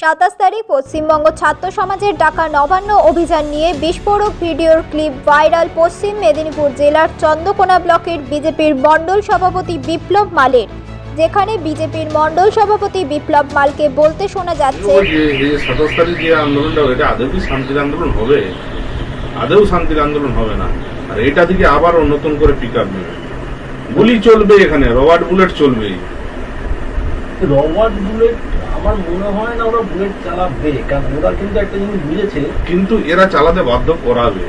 সাতাশ তারিখ পশ্চিমবঙ্গ ছাত্র সমাজের ডাকা নবান্ন অভিযান নিয়ে বিস্ফোরক ভিডিওর ক্লিপ ভাইরাল পশ্চিম মেদিনীপুর জেলার চন্দ্রকোনা ব্লকের বিজেপির মণ্ডল সভাপতি বিপ্লব মালের যেখানে বিজেপির মণ্ডল সভাপতি বিপ্লব মালকে বলতে শোনা যাচ্ছে ওই যে এই যে সাতাশ তারিখ যে আন্দোলনটা এটা আদৌ কি শান্তির আন্দোলন হবে? আদৌ শান্তির আন্দোলন হবে না। আর এটা থেকে আবার নতুন করে পিক আপ নেবে। গুলি চলবে এখানে রবার্ট বুলেট চলবেই। রবার্ট বুলেট আমার মনে হয় না ওরা বুলেট চালাবে কারণ ওরা কিন্তু একটা জিনিস বুঝেছে। কিন্তু এরা চালাতে বাধ্য করাবে।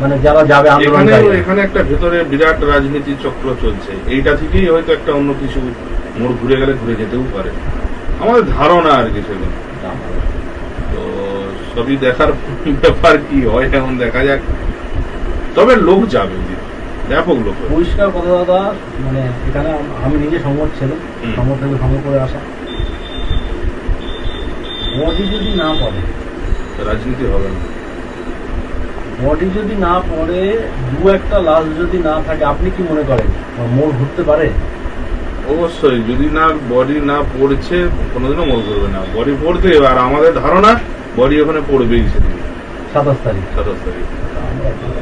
মানে যারা যাবে এখানে এখানে একটা ভেতরে বিরাট রাজনীতি চক্র চলছে। এইটা থেকেই হয়তো একটা অন্য কিছু মোড় ঘুরে গেলে ঘুরে যেতেও পারে। আমাদের ধারণা আর কি সেগুলো তো সবই দেখার ব্যাপার কি হয় এখন দেখা যাক। তবে লোক যাবে ব্যাপক লোক পরিষ্কার কথা দাদা মানে এখানে আমি নিজে সংবাদ ছিলাম। থেকে সংগ্রহ করে আসা। বডি যদি না পড়ে রাজনীতি হবে না। বডি যদি না পড়ে দু একটা লাশ যদি না থাকে আপনি কি মনে করেন? মোড় ঘুরতে পারে? অবশ্যই যদি না বডি না পড়ছে কোনোদিনও মনে করবে না। বডি পড়তে আর আমাদের ধারণা বডি ওখানে পড়বেই সেদিন। সাতাশ তারিখ। সাতাশ তারিখ।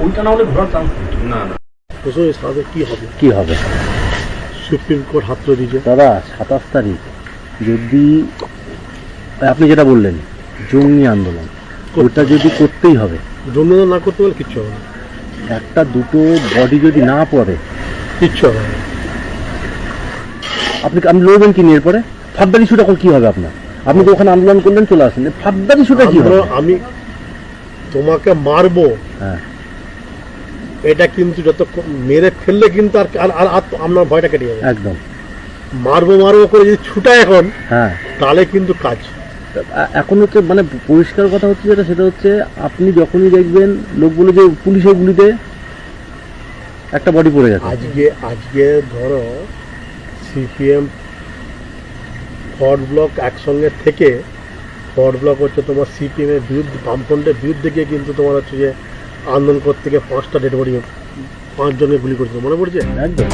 ওইটা না হলে ঘোরার চান্স না না। কি হবে? কি হবে? সুপ্রিম কোর্ট হাত দিয়েছে। দাদা সাতাশ তারিখ। যদি আপনি যেটা বললেন জঙ্গি আন্দোলন ওটা যদি করতেই হবে। জন্য না করতে পারলে কিচ্ছু হবে না। একটা দুটো বডি যদি না পড়ে কিচ্ছু হবে না। আপনি আপনি লড়বেন কি নিয়ে এরপরে? ফাদ্দার ইস্যুটা কি হবে আপনার? আপনি তো ওখানে আন্দোলন করলেন চলে আসেন। ফাদ্দার ইস্যুটা কি হবে? আমি তোমাকে মারবো। হ্যাঁ। এটা কিন্তু যত মেরে ফেললে কিন্তু আর আর- আর আর আপনার ভয়টা কেটে যাবে। একদম। মারবো মারবো করে যদি ছুটা এখন হ্যাঁ। তাহলে কিন্তু কাজ। এ- এখন হচ্ছে মানে পরিষ্কার কথা হচ্ছে যেটা সেটা হচ্ছে আপনি যখনই দেখবেন লোক বলে যে পুলিশের গুলিতে একটা বডি পড়ে গেছে। আজকে আজকে ধরো সিপিএম ফরওয়ার্ড ব্লক একসঙ্গে থেকে ফরওয়ার্ড ব্লক হচ্ছে তোমার সিপিএম এর বিরুদ্ধে বামফ্রন্টের বিরুদ্ধে গিয়ে কিন্তু তোমার হচ্ছে যে আন্দোলন করতে গিয়ে পাঁচটা ডেড বডি পাঁচজনকে গুলি করেছিল। মনে পড়ছে? একদম।